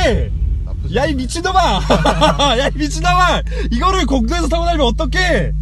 미친 것 같아! 나쁘지 야, 이 미친놈아! 야, 이 미친놈아! 이거를 공도에서 타고 다니면 어떡해!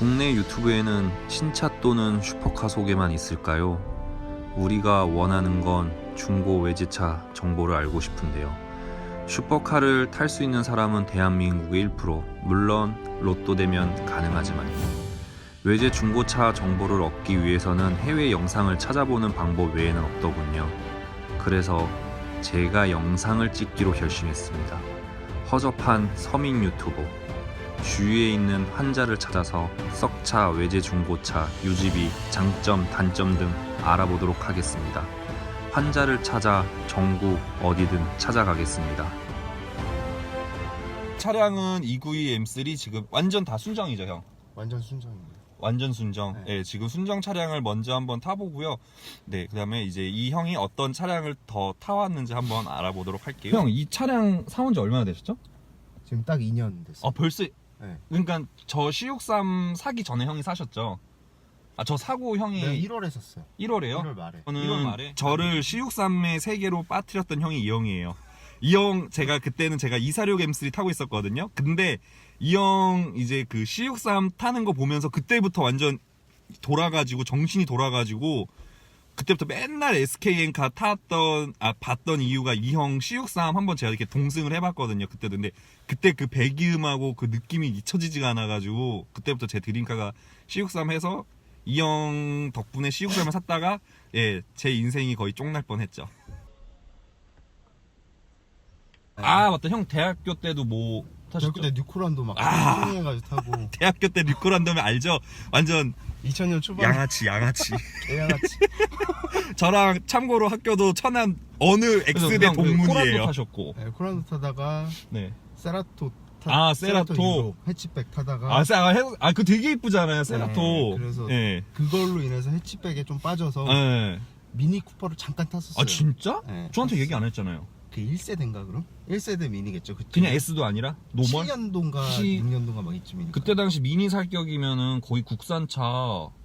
국내 유튜브에는 신차 또는 슈퍼카 소개만 있을까요? 우리가 원하는 건 중고 외제차 정보를 알고 싶은데요. 슈퍼카를 탈 수 있는 사람은 대한민국의 1%, 물론 로또 되면 가능하지만요. 외제 중고차 정보를 얻기 위해서는 해외 영상을 찾아보는 방법 외에는 없더군요. 그래서 제가 영상을 찍기로 결심했습니다. 허접한 서민 유튜버, 주위에 있는 환자를 찾아서 썩차, 외제 중고차, 유지비, 장점, 단점 등 알아보도록 하겠습니다. 환자를 찾아 전국 어디든 찾아가겠습니다. 차량은 292 M3 지금 완전 다 순정이죠, 형? 완전 순정입니다 완전 순정. 네. 예, 지금 순정 차량을 먼저 한번 타보고요. 네, 그 다음에 이제 이 형이 어떤 차량을 더 타왔는지 한번 알아보도록 할게요. 형, 이 차량 사온 지 얼마나 되셨죠? 지금 딱 2년 됐어요 아, 벌써, 네. 그러니까 저 C63 사기 전에 형이 사셨죠? 아, 저 사고 형이 네, 1월에 샀어요 1월에요? 1월 말에 저는 1월 말에? 저를 C63의 세계로 빠뜨렸던 형이 이 형이에요. 이 형 제가 그때는 제가 246 M3 타고 있었거든요. 근데 이 형 이제 그 C63 타는 거 보면서 그때부터 완전 돌아가지고 정신이 돌아가지고 그때부터 맨날 SK엔카 탔던 아 봤던 이유가 이형 C63 한번 제가 이렇게 동승을 해봤거든요. 그때도 근데 그때 그 배기음하고 그 느낌이 잊혀지지가 않아가지고 그때부터 제 드림카가 C63 해서 이 형 덕분에 C63을 샀다가 예 제 인생이 거의 쫑날 뻔했죠. 네. 아 맞다 형 대학교 때도 뭐저 타셨죠? 그때 뉴코란도 막 아. 통해가지고 타고 대학교 때 뉴코란덤에 알죠? 완전 2000년 초반 양아치 양아치. 개양아치 저랑 참고로 학교도 천안 어느 X대 코란도 동문이에요. 타셨고. 네, 코란도 타다가 네. 세라토 타, 아, 세라토. 유로 해치백 타다가 아, 세- 아, 해- 아, 그 되게 이쁘잖아요, 세라토. 네, 그래서 예. 그걸로 인해서 해치백에 좀 빠져서 예. 미니 쿠퍼를 잠깐 탔었어요 아, 진짜? 네, 저한테. 얘기 안 했잖아요. 그 1세대인가 그럼? 1세대 미니겠죠 그때 그냥 S도 아니라 노멀? 7년도인가 시- 6년도인가 막 이쯤이니까 그때 당시 미니 살격이면은 거의 국산차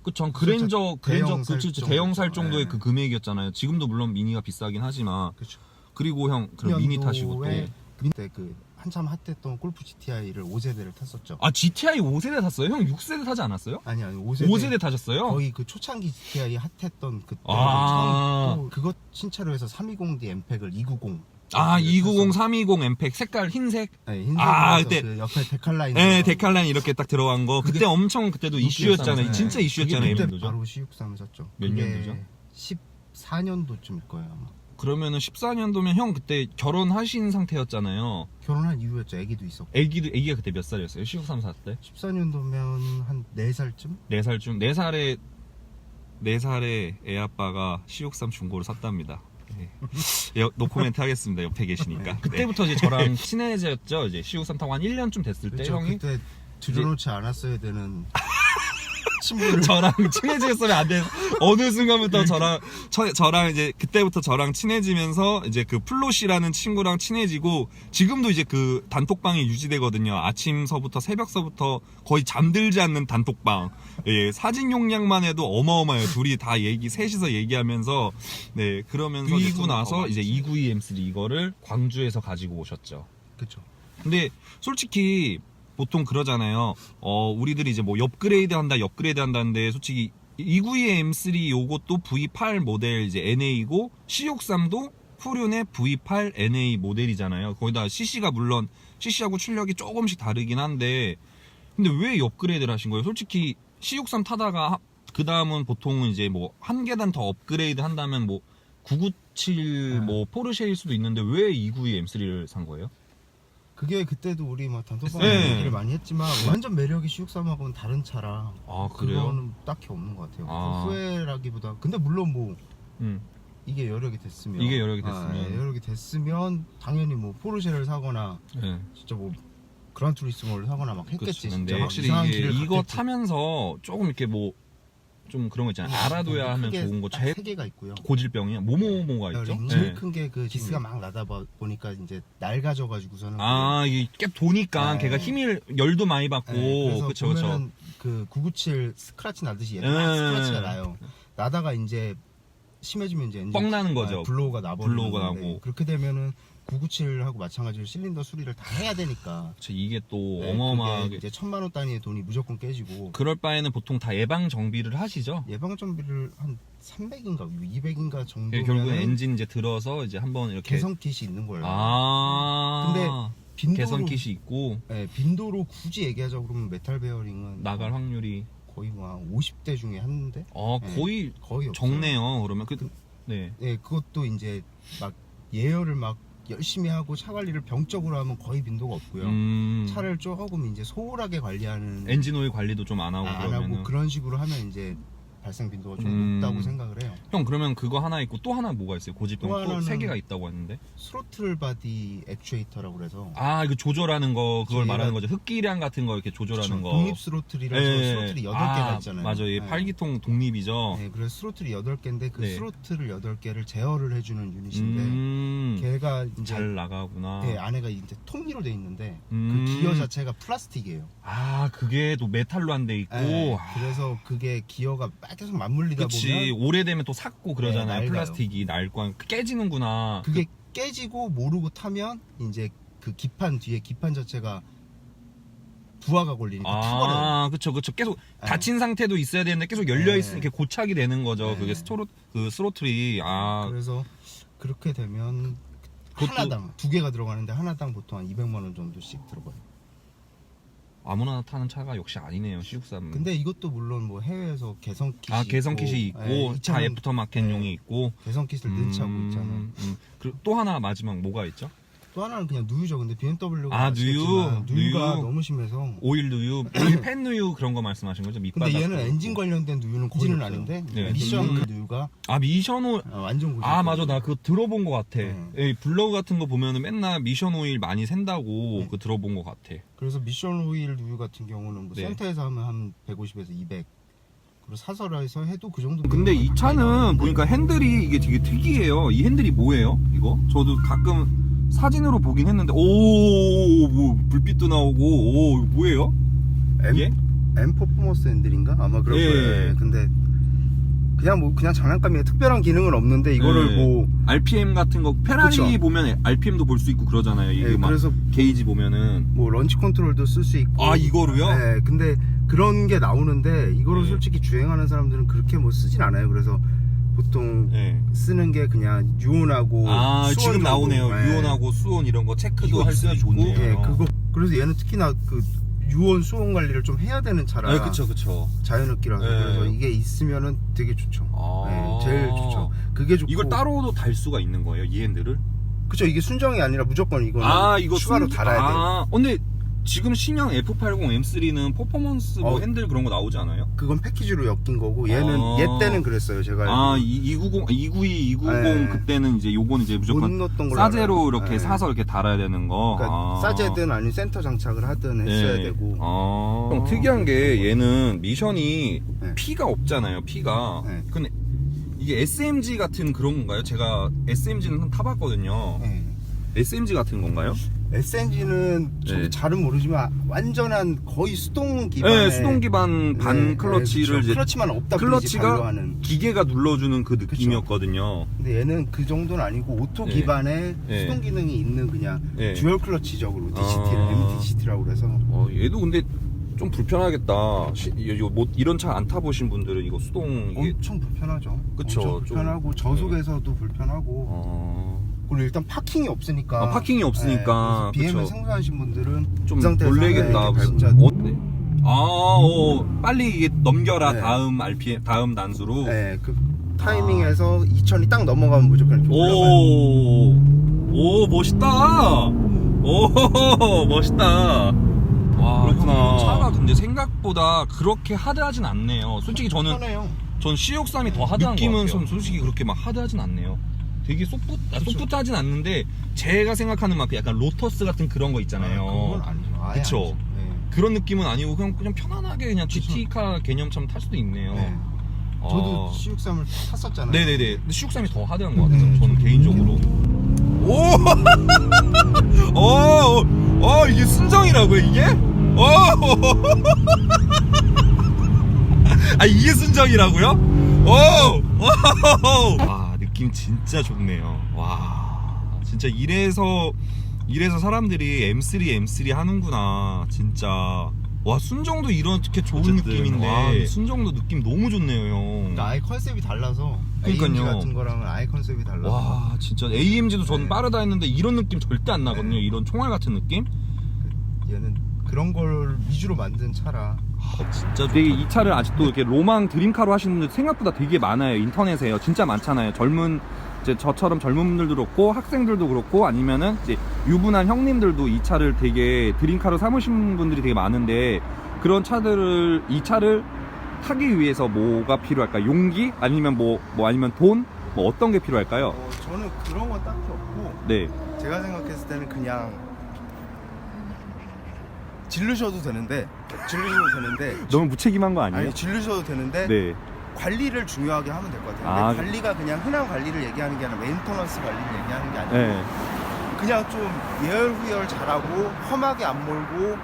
그쵸 그랜저 그랜저 대형 살 그치 정도죠. 대형 살 정도의 네. 그 금액이었잖아요 지금도 물론 미니가 비싸긴 하지만 그렇죠 그리고 형 그럼 미니 타시고 년도에 그때 그 한참 핫했던 골프 GTI를 5세대를 탔었죠 또아 GTI 5세대 탔어요? 형 6세대 타지 않았어요? 아 니 아니 5세대 5세대 타셨어요? 거의 그 초창기 GTI 핫했던 그때 아. 처음 또 그것 신차로 해서 320D 엠팩을 290 아를290 탔었- 320 엠팩 색깔 흰색 네, 흰색으로 아, 그때- 그 옆에 데칼라인 네 데칼라인 이렇게 딱 들어간 거 그때 엄청 그때도 이슈였잖아요 네. 진짜 이슈였잖아요 그때 도죠 바로 C63을 샀죠 몇 년도죠? 14년도쯤일 거예요 아마 그러면은 14년도면 형 그때 결혼하신 상태였잖아요 결혼한 이후였죠 애기도 있었고 애기도 애기가 그때 몇 살이었어요? 193 샀을 때? 14년도면 한 4살쯤? 4살 중 4살에 4살에 애 아빠가 C63 중고를 샀답니다. 예. 여- 노코멘트 하겠습니다. 옆에 계시니까. 네. 그때부터 이제 저랑 친해졌죠. 이제 C63 타고 한 1년쯤 됐을 때 그렇죠 형이 그때 들여놓지 않았어야 되는 친구를 저랑 친해지겠으면 안 돼. 어느 순간부터 저랑 저, 저랑 이제 그때부터 저랑 친해지면서 이제 그 플롯이라는 친구랑 친해지고 지금도 이제 그 단톡방이 유지되거든요. 아침서부터 새벽서부터 거의 잠들지 않는 단톡방. 예, 사진 용량만 해도 어마어마해요. 둘이 다 얘기 셋이서 얘기하면서 네 그러면서 그리고 나서 더 이제 많지. 292 M3 이거를 광주에서 가지고 오셨죠. 그쵸 근데 솔직히 보통 그러잖아요. 어, 우리들이 이제 뭐 업그레이드 한다, 업그레이드 한다는데 솔직히 292 M3 요것도 V8 모델 이제 NA고 C63도 후륜의 V8 NA 모델이잖아요. 거기다 CC가 물론 CC하고 출력이 조금씩 다르긴 한데 근데 왜 업그레이드를 하신 거예요? 솔직히 C63 타다가 그 다음은 보통은 이제 뭐 한 계단 더 업그레이드 한다면 뭐 997 네. 뭐 포르쉐일 수도 있는데 왜 292 M3를 산 거예요? 그게 그때도 우리 뭐 단톡방 네. 얘기를 많이 했지만 완전 매력이 C63하고는 다른 차라 아 그래요? 그거는 딱히 없는 것 같아요. 아. 그 후회라기보다 근데 물론 뭐 음. 이게 여력이 됐으면 이게 여력이 아, 됐으면. 예, 여력이 됐으면 당연히 뭐 포르쉐를 사거나 네. 진짜 뭐 그란 투리스모를 사거나 막 했겠지 그치. 진짜 근데 막 확실히 이상한 이게 길을 이거 갔겠지. 타면서 조금 이렇게 뭐 좀 그런 거 있잖아요. 알아둬야 하면 크게 좋은 거딱제세 개가 있고요. 고질병이야. 뭐뭐뭐가 있죠? 제일 네. 큰 게그 기스가 막 나다 보- 보니까 이제 낡아져가지고서는 아 이게 깨 도니까 네. 걔가 힘을 열도 많이 받고 네, 그래서 그쵸 그쵸. 보면은 그997 스크래치 나듯이 얘는 네. 스크래치가 나요. 나다가 이제 심해지면 이제 뻥 나는 거죠. 아, 블로우가 나버리는 블로우가 건데 나고. 그렇게 되면은 997하고 마찬가지로 실린더 수리를 다 해야 되니까 그쵸, 이게 또 네, 어마어마하게 그게 이제 천만 원 단위의 돈이 무조건 깨지고 그럴 바에는 보통 다 예방 정비를 하시죠. 예방 정비를 한 300인가 200인가 예, 정도면 결국엔 엔진 이제 들어서 이제 한번 이렇게 개성 킷이 있는 거예요. 아 근데 빈도로 개선 킷이 있고 네, 빈도로 굳이 얘기하자 그러면 메탈 베어링은 나갈 확률이 거의 뭐 50대 중에 한 대? 어 네. 거의 거의 없어요. 적네요. 그러면 그 네. 네, 그것도 이제 막 예열을 막 열심히 하고 차 관리를 병적으로 하면 거의 빈도가 없고요. 음, 차를 조금 이제 소홀하게 관리하는 엔진 오일 관리도 좀 안 하고 아, 안 그러면은 하고 그런 식으로 하면 이제 발생 빈도가 좀 음. 높다고 생각을 해요. 형 그러면 그거 하나 있고 또 하나 뭐가 있어요? 고집병 또또세 하나는- 개가 있다고 했는데 스로틀 바디 액추에이터라고 그래서 아 이거 조절하는 거 그걸 저희가- 말하는 거죠 흡기량 같은 거 이렇게 조절하는 거 독립 스로틀이라서 예. 스로틀이 8개가 아, 있잖아요. 맞아요 예, 네. 팔기통 독립이죠 네, 그래서 스로틀이 8개인데 그 네. 스로틀을 8개를 제어를 해주는 유닛인데 음, 걔가 이제 잘 나가구나 네, 안에가 이제 통기로 돼 있는데 음. 그 기어 자체가 플라스틱이에요. 아 그게 또 메탈로 안돼 있고 네, 아, 그래서 그게 기어가 막 계속 맞물리다 그치 보면 오래되면 또 삭고 그러잖아요 네, 낡아요. 플라스틱이 낡고 깨지는구나 그게 깨지고 모르고 타면 이제 그 기판 뒤에 기판 자체가 부하가 걸리니까 타버려요. 아, 그쵸, 그쵸. 계속 네. 닫힌 상태도 있어야 되는데 계속 열려 네. 있으니까 고착이 되는 거죠. 네. 그게 스토로, 그 스로틀이. 아, 그래서 그렇게 되면 그것도- 하나당 두 개가 들어가는데 하나당 보통 한 200만 원 정도씩 들어가요. 아무나 타는 차가 역시 아니네요, C63. 근데 이것도 물론 뭐 해외에서 개성 킷이 아, 개성 있고, 킷이 있고, 예, 이차 애프터 마켓용이 네. 있고. 개성 킷을 넣은 차고 음, 있잖아요. 음. 그리고 또 하나 마지막 뭐가 있죠? 또 하나는 그냥 누유죠. 근데 BMW가 아, 누유. 누유가 누유. 너무 심해서 오일 누유, 오일 팬 누유 그런 거 말씀하신 거죠? 밑바닥. 근데 얘는 그거. 엔진 관련된 누유는 거의 거의는 없어요. 아닌데 네. 미션 음. 그 누유가 아, 미션 오일. 어, 완전 고정. 아 맞아 나 그거 들어본 것 같아 네. 예, 블로그 같은 거 보면은 맨날 미션 오일 많이 샌다고 네. 그거 들어본 것 같아 그래서 미션 오일 누유 같은 경우는 뭐 네. 센터에서 하면 한 150에서 200. 그리고 사설에서 해도 그 정도. 근데 이 차는 보니까 핸들이 이게 되게 특이해요. 이 핸들이 뭐예요? 이거? 저도 가끔 사진으로 보긴 했는데, 오, 뭐, 불빛도 나오고, 오, 이거 뭐예요? M, 이게? M 퍼포먼스 핸들인가? 아마 그럴 예. 거예요. 근데 그냥 뭐 그냥 장난감이에요. 특별한 기능은 없는데 이거를 예. 뭐 RPM 같은 거, 페라리 그쵸. 보면 RPM도 볼 수 있고 그러잖아요. 이게 예, 막 그래서 게이지 보면은. 뭐 런치 컨트롤도 쓸 수 있고. 아, 이거로요? 네, 근데 그런 게 나오는데 이거를 네. 솔직히 주행하는 사람들은 그렇게 뭐 쓰진 않아요. 그래서 보통 예. 쓰는 게 그냥 유온하고 아, 수온 지금 정도. 나오네요. 네. 유온하고 수온 이런 거 체크도 이거 할수 진짜 있고. 좋네요. 예, 그거 그래서 얘는 특히나 그 유온 수온 관리를 좀 해야 되는 차라 네, 그쵸, 그쵸. 자연흡기라서 네. 그래서 이게 있으면은 되게 좋죠. 아. 네, 제일 좋죠. 그게 좋고 이걸 따로도 달 수가 있는 거예요, 이 핸들을? 그쵸 이게 순정이 아니라 무조건 이거는 아, 이거 추가로 순- 달아야 돼. 아, 근데 지금 신형 F80 M3는 퍼포먼스 뭐 어. 핸들 그런 거 나오지 않아요? 그건 패키지로 엮인 거고 얘는 아. 얘 때는 그랬어요. 제가 아, 알기로는. 이- 290, 292, 290 네. 그때는 이제 요거는 이제 못 무조건 넣었던 걸로 싸제로 알아요. 이렇게 네. 사서 이렇게 달아야 되는 거. 그러니까 아. 싸제든 아니면 센터 장착을 하든 했어야 네. 되고 아. 형, 특이한 게 얘는 미션이 네. 피가 없잖아요, 피가. 네. 근데 이게 SMG 같은 그런 건가요? 제가 SMG는 타봤거든요. 네. SMG 같은 건가요? SNG는 좀 네. 잘은 모르지만 완전한 거의 수동 기반의 네, 수동 기반 반 네, 클러치를 네, 클러치만 없다 클러치가 기계가 눌러주는 그 느낌이었거든요. 근데 얘는 그 정도는 아니고 오토 네. 기반의 네. 수동 기능이 있는 그냥 네. 듀얼 클러치적으로 DCT를 아. MDCT라고 그래서 어, 얘도 근데 좀 불편하겠다. 시- 이- 이- 뭐 이런 차 안 타보신 분들은 이거 수동 이게 엄청 불편하죠. 그쵸, 엄청 좀. 불편하고 저속에서도 불편하고 어, 그리고 일단 파킹이 없으니까 아, 파킹이 없으니까 네, BM을 그쵸. 생소하신 분들은 좀그 상태에서 놀래겠다. 진짜 어, 네. 아, 어, 빨리 이게 넘겨라 네. 다음 RPM 다음 단수로. 네, 그 타이밍에서 2000이 딱 넘어가면 무조건 이렇게 올라가요. 오, 오 멋있다. 오 멋있다. 와 그렇구나. 형, 차가 근데 생각보다 그렇게 하드하진 않네요. 솔직히 저는 편해요. 전 C63이 더 하드한 느낌은 좀 솔직히 그렇게 막 하드하진 않네요. 되게 소프트, 아, 그쵸. 소프트하진 않는데 제가 생각하는 만큼 약간 로터스 같은 그런 거 있잖아요. 그건 아니죠. 아예 그쵸. 아니죠. 네. 그런 느낌은 아니고 그냥 그냥 편안하게 그냥 GT카 개념처럼 탈 수도 있네요. 네. 아. 저도 C63을 탔었잖아요. 네네네. 근데 C63이 더 하드한 것 같아요. 네, 저는 개인적으로. 오! 어, 어, 이게 순정이라고요, 이게? 어! 아, 이게 순정이라고요? 오! 오! 와, 느낌 진짜 좋네요. 와, 진짜 이래서, 이래서 사람들이 M3, M3 하는구나. 진짜. 와, 순정도 이렇게 좋은 어쨌든, 느낌인데. 와, 순정도 느낌 너무 좋네요, 형. 그러니까 아예 컨셉이 달라서 그러니까요. 같은 거랑은 아예 컨셉이 달라서 와 진짜 AMG도 저는 네. 빠르다 했는데 이런 느낌 절대 안 나거든요 네. 이런 총알 같은 느낌 얘는 그런 걸 위주로 만든 차라. 아, 진짜 되게 이 차를 아직도 이렇게 로망 드림카로 하시는 분들 생각보다 되게 많아요. 인터넷에요. 진짜 많잖아요. 젊은 이제 저처럼 젊은 분들도 그렇고 학생들도 그렇고 아니면은 이제 유부남 형님들도 이 차를 되게 드림카로 삼으신 분들이 되게 많은데 그런 차들을 이 차를 타기 위해서 뭐가 필요할까 용기? 아니면 뭐 뭐 아니면 돈? 뭐 어떤 게 필요할까요? 어, 저는 그런 건 딱히 없고 네. 제가 생각했을 때는 그냥 질르셔도 되는데 질르셔도 되는데 너무 무책임한 거 아니에요 아니 질르셔도 되는데 네 관리를 중요하게 하면 될 것 같아요. 아, 근데 관리가 그냥 흔한 관리를 얘기하는 게 아니라 메인터넌스 관리를 얘기하는 게 아니고 네. 그냥 좀 예열후열 잘하고 험하게 안 몰고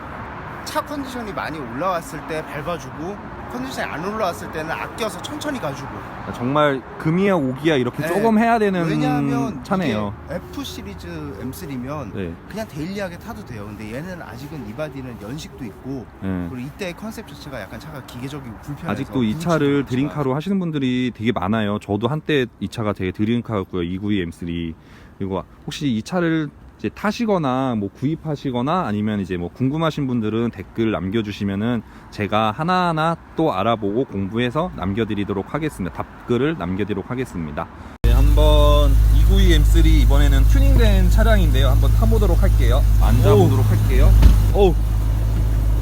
차 컨디션이 많이 올라왔을 때 밟아주고 컨디션이 안 올라왔을 때는 아껴서 천천히 가주고 정말 금이야 오기야 이렇게 네. 조금 해야 되는 왜냐하면 차네요 이게 F 시리즈 M3면 네. 그냥 데일리하게 타도 돼요. 근데 얘는 아직은 이 바디는 연식도 있고 네. 그리고 이때의 컨셉 자체가 약간 차가 기계적이고 불편해서 아직도 이 차를 드림카로 하시는 분들이 되게 많아요. 저도 한때 이 차가 되게 드림카였고요. 292 M3. 그리고 혹시 이 차를 이제 타시거나 뭐 구입하시거나 아니면 이제 뭐 궁금하신 분들은 댓글 남겨주시면은 제가 하나하나 또 알아보고 공부해서 남겨드리도록 하겠습니다. 답글을 남겨드리도록 하겠습니다. 네, 한번 292 M3 이번에는 튜닝된 차량인데요 한번 타보도록 할게요 앉아보도록 할게요 오우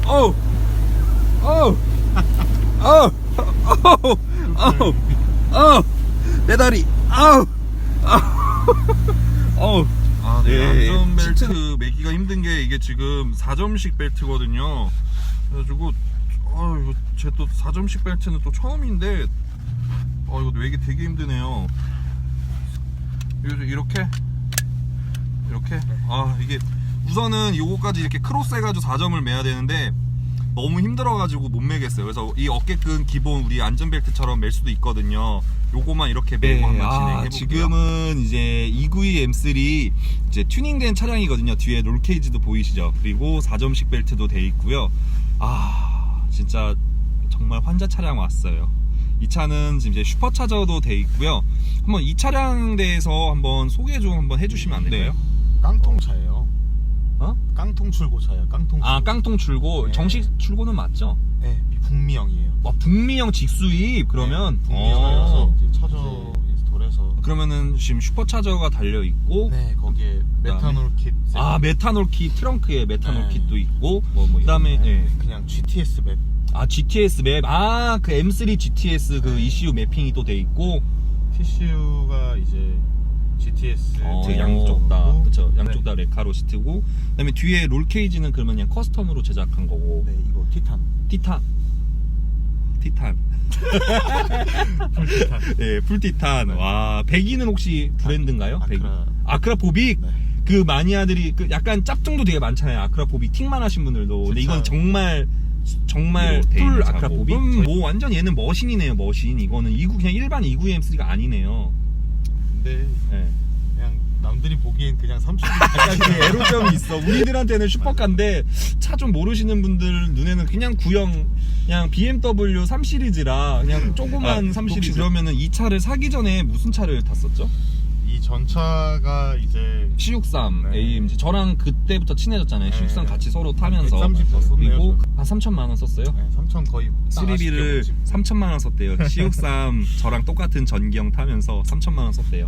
어우 어우 어우 어우 어우 어우 내 다리 아우 아우 아, 네. 안전벨트 매기가 힘든 게 이게 지금 4점식 벨트거든요. 그래가지고, 아, 이거 제 또 4점식 벨트는 또 처음인데, 어, 이거 매기 되게 힘드네요. 이렇게, 이렇게, 아, 이게, 우선은 요거까지 이렇게 크로스 해가지고 4점을 매야 되는데, 너무 힘들어가지고 못 매겠어요. 그래서 이 어깨끈 기본 우리 안전벨트처럼 멜 수도 있거든요. 요거만 이렇게 매고 한번 진행해 볼게요. 네, 지금은 이제 292 M3 이제 튜닝된 차량이거든요. 뒤에 롤 케이지도 보이시죠? 그리고 4점식 벨트도 돼 있고요. 아, 진짜 정말 환자 차량 왔어요. 이 차는 지금 이제 슈퍼차저도 돼 있고요. 한번 이 차량 대해서 한번 소개 좀 한번 해주시면 안 될까요? 깡통차예요. 어? 깡통 출고차예요. 깡통. 아. 깡통 출고 네. 정식 출고는 맞죠? 네, 북미형이에요. 와, 북미형 직수입 그러면 네, 북미형이라서 어. 이제 차저 인스톨해서. 그러면은 지금 슈퍼차저가 달려 있고 네, 거기에 메탄올 킷. 아 메탄올 킷 트렁크에 메탄올 네. kit도 있고 뭐, 뭐 그다음에 네, 예. 그냥 GTS 맵. 아 GTS 맵 아 그 M3 GTS 그 네. ECU 매핑이 또 돼 있고 TCU가 이제 GTS 어, 그 양쪽 다 양쪽으로. 그쵸 양쪽 네. 다 레카로 시트고 그다음에 뒤에 롤 케이지는 그러면 그냥 커스텀으로 제작한 거고 네, 이거 티탄. 티탄 티탄 풀티탄. 예 풀티탄 네. 와 배기는 혹시 브랜드인가요? 배기 아크라. 아크라포빅 네. 그 마니아들이 그 약간 짭정도 되게 많잖아요. 아크라포빅 틱만 하신 분들도. 근데 이건. 정말 정말 돼풀 있는 차고. 아크라포빅. 음. 뭐 완전 얘는 머신이네요. 머신. 이거는 29 그냥 일반 29 M3가 아니네요. 근데 예. 그냥 남들이 보기엔 그냥 30. 약간 그 애로점이 있어. 우리들한테는 슈퍼카인데 차 좀 모르시는 분들 눈에는 그냥 구형 그냥 BMW 3 시리즈라 그냥 조그만 아, 3 시리즈. 혹시 그러면은 이 차를 사기 전에 무슨 차를 탔었죠? 이 전차가 이제 C63 네. AMG. 저랑 그때부터 친해졌잖아요. 네. C63 같이 서로 타면서. 130더 썼네요. 그리고. 한 3천만 원 썼어요. 네, 3천 거의 수리비를 아쉽게 3천만 원 썼대요. C63 저랑 똑같은 전기형 타면서 3천만 원 썼대요.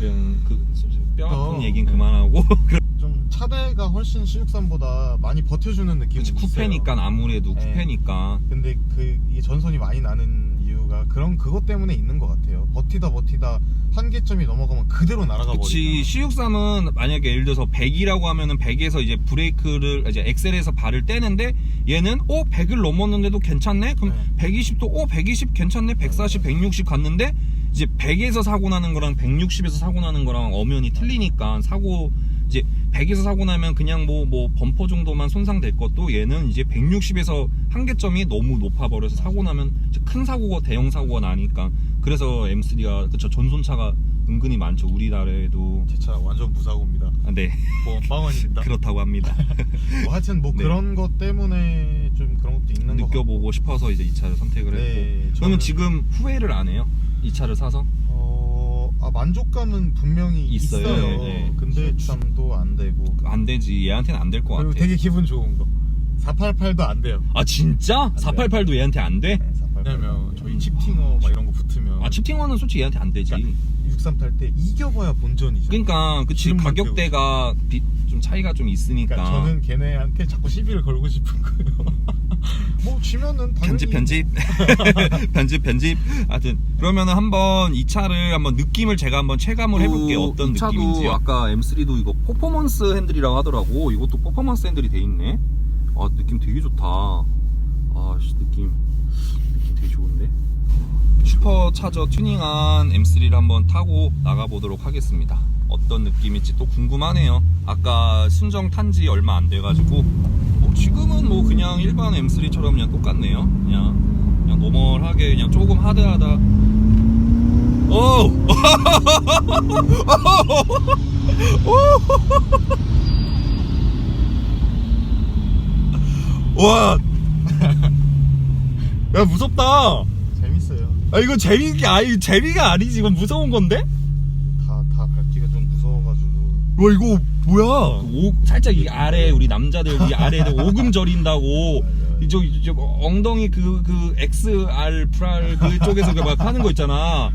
그냥 그뼈 아픈 어. 얘기는 그만하고 좀차 차대가 훨씬 C63보다 많이 버텨주는 느낌이 그치 쿠페니까 아무래도 네. 쿠페니까 근데 그 이게 전선이 많이 나는 이유가 그런 그것 때문에 있는 것 같아요. 버티다 버티다 한계점이 넘어가면 그대로 날아가 그치. 버리니까. C63은 만약에 예를 들어서 100이라고 하면은 100에서 이제 브레이크를 이제 엑셀에서 발을 떼는데 얘는 어 100을 넘었는데도 괜찮네? 그럼 120도 어120 괜찮네? 140 160 갔는데 이제 100에서 사고 나는 거랑 160에서 사고 나는 거랑 엄연히 틀리니까 사고 이제 100에서 사고 나면 그냥 뭐 뭐 범퍼 정도만 손상될 것도 얘는 이제 160에서 한계점이 너무 높아 버려서 사고 나면 큰 사고가 대형 사고가 나니까 그래서 M3가 그쵸 전손차가 은근히 많죠 우리나라에도 제 차 완전 무사고입니다. 아, 네 보험 빵원입니다. 그렇다고 합니다 뭐 하여튼 뭐 네. 그런 것 때문에 좀 그런 것도 있는 것 같고. 느껴보고 싶어서 이제 이 차를 선택을 네, 했고 저는- 그러면 지금 후회를 안 해요? 이 차를 사서? 어, 아, 만족감은 분명히 있어요. 있어요. 네. 근데 참도 안 되고. 안 되지 얘한테는 안 될것 같아 그리고 되게 기분 좋은 거. 488도 안 돼요. 아 진짜? 488도 얘한테 안 돼? 네, 488. 왜냐면 저희 칩팅어 막 이런 거 붙으면 아 칩팅어는 솔직히 얘한테 안 되지 그러니까 63 탈 때 이겨봐야 본전이죠. 그러니까 그치 기름만 가격대가 비- 좀 차이가 좀 있으니까 그러니까 저는 걔네한테 자꾸 시비를 걸고 싶은 거예요. 뭐 지면은 편집 편집 편집 편집 하여튼 그러면은 한번 이 차를 한번 느낌을 제가 한번 체감을 해볼게요 어떤 이 차도 느낌인지요 아까 M3도 이거 퍼포먼스 핸들이라고 하더라고. 이것도 퍼포먼스 핸들이 돼 있네. 아 느낌 되게 좋다. 아 씨, 느낌 느낌 되게 좋은데. 슈퍼차저 튜닝한 M3를 한번 타고 나가보도록 하겠습니다. 어떤 느낌일지 또 궁금하네요. 아까 순정 탄 지 얼마 안 돼가지고 뭐 지금은 뭐 그냥 일반 M3처럼 그냥 똑같네요. 그냥 그냥 노멀하게 그냥 조금 하드하다. 오! 와! 야 무섭다. 재밌어요. 아 이거 재미가 아니 재미가 아니지 이건 무서운 건데? 다다 밟기가 좀 무서워가지고. 와 이거 뭐야? 오, 살짝 이 아래 우리 남자들 이 아래에 오금 저린다고. 이저 이저 엉덩이 그그 XR 프랄 그쪽에서 그막 하는 거 있잖아.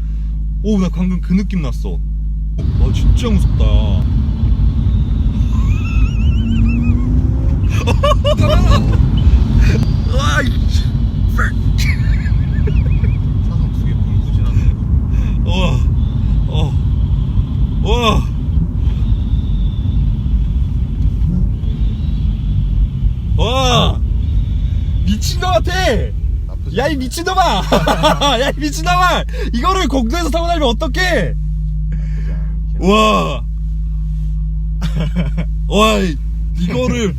오 나 방금 그 느낌 났어. 와 진짜 무섭다. 와, 이 차선 두개 물구지나는 와, 어, 와. 와, 나쁘지. 야, 이 미친놈아! 야, 이 미친놈아! 이거를 공도에서 타고 다니면 어떡해! 와, 와, 이- 이거를,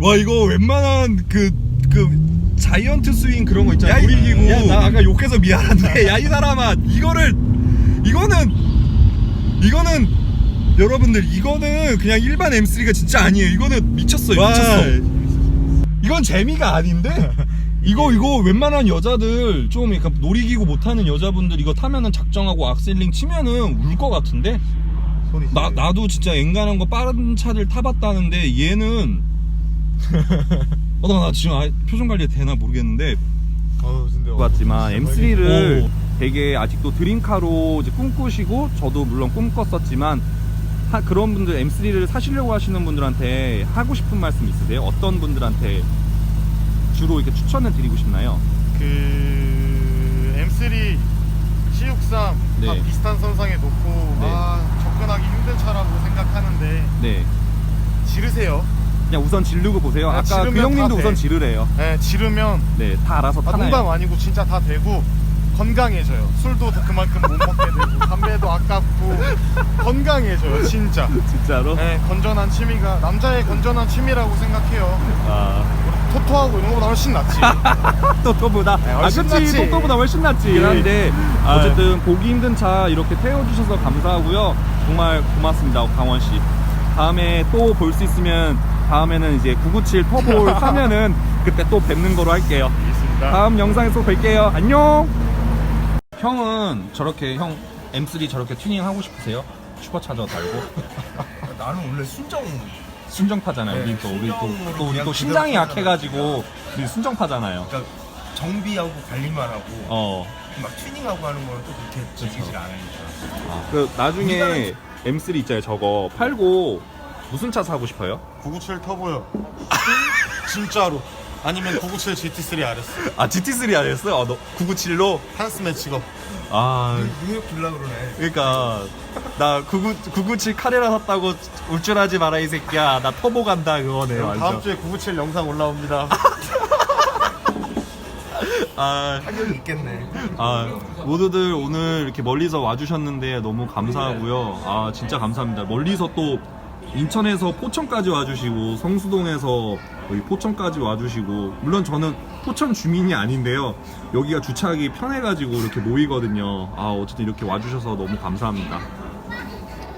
와, 이거 웬만한 그, 그, 자이언트 스윙 그런 거 있잖아. 놀이기구. 야, 나 아까 욕해서 미안한데, 야, 이 사람아, 이거를, 이거는, 이거는, 여러분들, 이거는 그냥 일반 M3가 진짜 아니에요. 이거는 미쳤어요, 미쳤어. 이건 재미가 아닌데? 이거, 이거 웬만한 여자들, 좀 약간 놀이기구 못하는 여자분들 이거 타면은 작정하고 악셀링 치면은 울 것 같은데? 손이 나. 나도 진짜 앵간한 거 빠른 차를 타봤다는데 얘는 어, 나, 나 지금 아, 표정 관리 되나 모르겠는데 어, 근데 같지만 진짜 M3를 오. 되게 아직도 드림카로 이제 꿈꾸시고 저도 물론 꿈꿨었지만 하- 그런 분들 M3를 사시려고 하시는 분들한테 하고 싶은 말씀 있으세요? 어떤 분들한테 주로 이렇게 추천을 드리고 싶나요? 그 M3, C63 다 네. 비슷한 선상에 놓고 네. 아 접근하기 힘든 차라고 생각하는데 네. 지르세요. 그냥 우선 지르고 보세요. 아, 아까 그 지르면 형님도 다 우선 돼. 지르래요. 네, 지르면 네, 다 알아서 아, 타나요. 농담 아니고 진짜 다 되고 건강해져요. 술도 그만큼 못 먹게 되고 담배도 아깝고 건강해져요. 진짜. 진짜로? 네, 건전한 취미가 남자의 건전한 취미라고 생각해요. 아, 토토하고 이런 거보다 훨씬 낫지. 토토보다. 네, 아, 훨씬 그치. 낫지. 토토보다 훨씬 낫지. 한데, 아. 어쨌든 보기 힘든 차 이렇게 태워주셔서 감사하고요. 정말 고맙습니다, 강원 씨. 다음에 또 볼 수 있으면 다음에는 이제 997 터보를 타면은 그때 또 뵙는 거로 할게요. 알겠습니다. 다음 영상에서 뵐게요. 안녕! 형은 저렇게 형 M3 저렇게 튜닝 하고 싶으세요? 슈퍼차저 달고 나는 원래 순정 순정파잖아요. 우리 네, 또 우리 또, 순정으로 또 우리 그냥 또 심장이 그대로 약해가지고 우리 순정파잖아요. 그러니까 정비하고 관리만 하고 어. 막 튜닝하고 하는 거는 또 그렇게 즐기질 않으니까. 그 나중에 M3 있잖아요 저거 팔고 무슨 차 사고 싶어요? 997 터보요. 진짜로. 아니면 997 GT3 RS. 아 GT3 아니었어요? 아, 너 997로? 한스 매치거. 아 뉴욕 빌라 그러네. 그러니까 나 99, 997 카레라 샀다고 울줄하지 마라 이 새끼야 나 터보 간다 그거네 그럼 완전 다음 주에 997 영상 올라옵니다. 아, 타격이 있겠네. 아 모두들 오늘 이렇게 멀리서 와주셨는데 너무 감사하고요 아 진짜 감사합니다 멀리서 또 인천에서 포천까지 와주시고 성수동에서 여기 포천까지 와주시고 물론 저는 포천 주민이 아닌데요. 여기가 주차하기 편해가지고 이렇게 모이거든요. 아 어쨌든 이렇게 와주셔서 너무 감사합니다